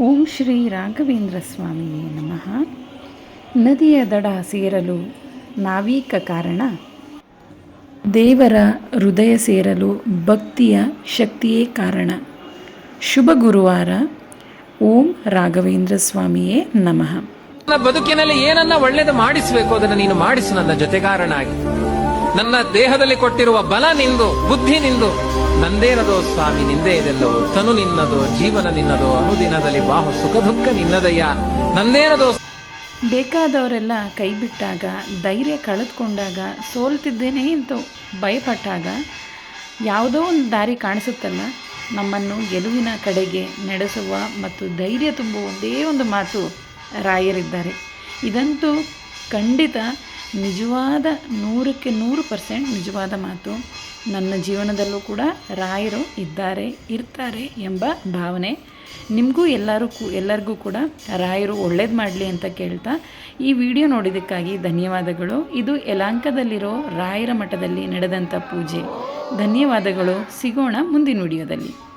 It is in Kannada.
ಓಂ ಶ್ರೀ ರಾಘವೇಂದ್ರ ಸ್ವಾಮಿಯೇ ನಮಃ. ನದಿಯ ದಡ ಸೇರಲು ನಾವೀಕ ಕಾರಣ. ದೇವರ ಹೃದಯ ಸೇರಲು ಭಕ್ತಿಯ ಶಕ್ತಿಯೇ ಕಾರಣ. ಶುಭ ಗುರುವಾರ. ಓಂ ರಾಘವೇಂದ್ರ ಸ್ವಾಮಿಯೇ ನಮಃ. ಬದುಕಿನಲ್ಲಿ ಏನನ್ನ ಒಳ್ಳೇದು ಮಾಡಿಸಬೇಕು ಅದನ್ನು ನೀನು ಮಾಡಿಸು ನನ್ನ ಜೊತೆಗಾರನಾಗಿ. ನನ್ನ ದೇಹದಲ್ಲಿ ಕೊಟ್ಟಿರುವ ಬಲ ನಿಂದು, ಬುದ್ಧಿ ನಿಂದು. ನಂದೇನದೋ ಸ್ವಾಮಿ, ನಿಂದೇ ಇದೆಲ್ಲವೋ. ತನು ನಿನ್ನದೋ, ಜೀವನ ನಿನ್ನದೋ, ಅನುದಿನದಲ್ಲಿ ಬಾಹು ಸುಖ ದುಃಖ ನಿನ್ನದಯ್ಯ. ನಂದೇನದೋ ಬೇಕಾದವರೆಲ್ಲ ಕೈ ಬಿಟ್ಟಾಗ, ಧೈರ್ಯ ಕಳೆದುಕೊಂಡಾಗ, ಸೋಲ್ತಿದ್ದೇನೆ ಅಂತ ಭಯಪಟ್ಟಾಗ, ಯಾವುದೋ ಒಂದು ದಾರಿ ಕಾಣಿಸುತ್ತಲ್ಲ? ನಮ್ಮನ್ನು ಗೆಲುವಿನ ಕಡೆಗೆ ನಡೆಸುವ ಮತ್ತು ಧೈರ್ಯ ತುಂಬುವ ಒಂದೇ ಒಂದು ಮಾತು ರಾಯರಿದ್ದಾರೆ. ಇದಂತೂ ಖಂಡಿತ ನಿಜವಾದ ನೂರಕ್ಕೆ ನೂರು ಪರ್ಸೆಂಟ್ ನಿಜವಾದ ಮಾತು. ನನ್ನ ಜೀವನದಲ್ಲೂ ಕೂಡ ರಾಯರು ಇದ್ದಾರೆ, ಇರ್ತಾರೆ ಎಂಬ ಭಾವನೆ. ನಿಮಗೂ ಎಲ್ಲರೂ ಎಲ್ಲರಿಗೂ ಕೂಡ ರಾಯರು ಒಳ್ಳೇದು ಮಾಡಲಿ ಅಂತ ಕೇಳ್ತಾ ಈ ವಿಡಿಯೋ ನೋಡಿದ್ದಕ್ಕಾಗಿ ಧನ್ಯವಾದಗಳು. ಇದು ಯಲಾಂಕದಲ್ಲಿರೋ ರಾಯರ ಮಠದಲ್ಲಿ ನಡೆದಂಥ ಪೂಜೆ. ಧನ್ಯವಾದಗಳು. ಸಿಗೋಣ ಮುಂದಿನ ವಿಡಿಯೋದಲ್ಲಿ.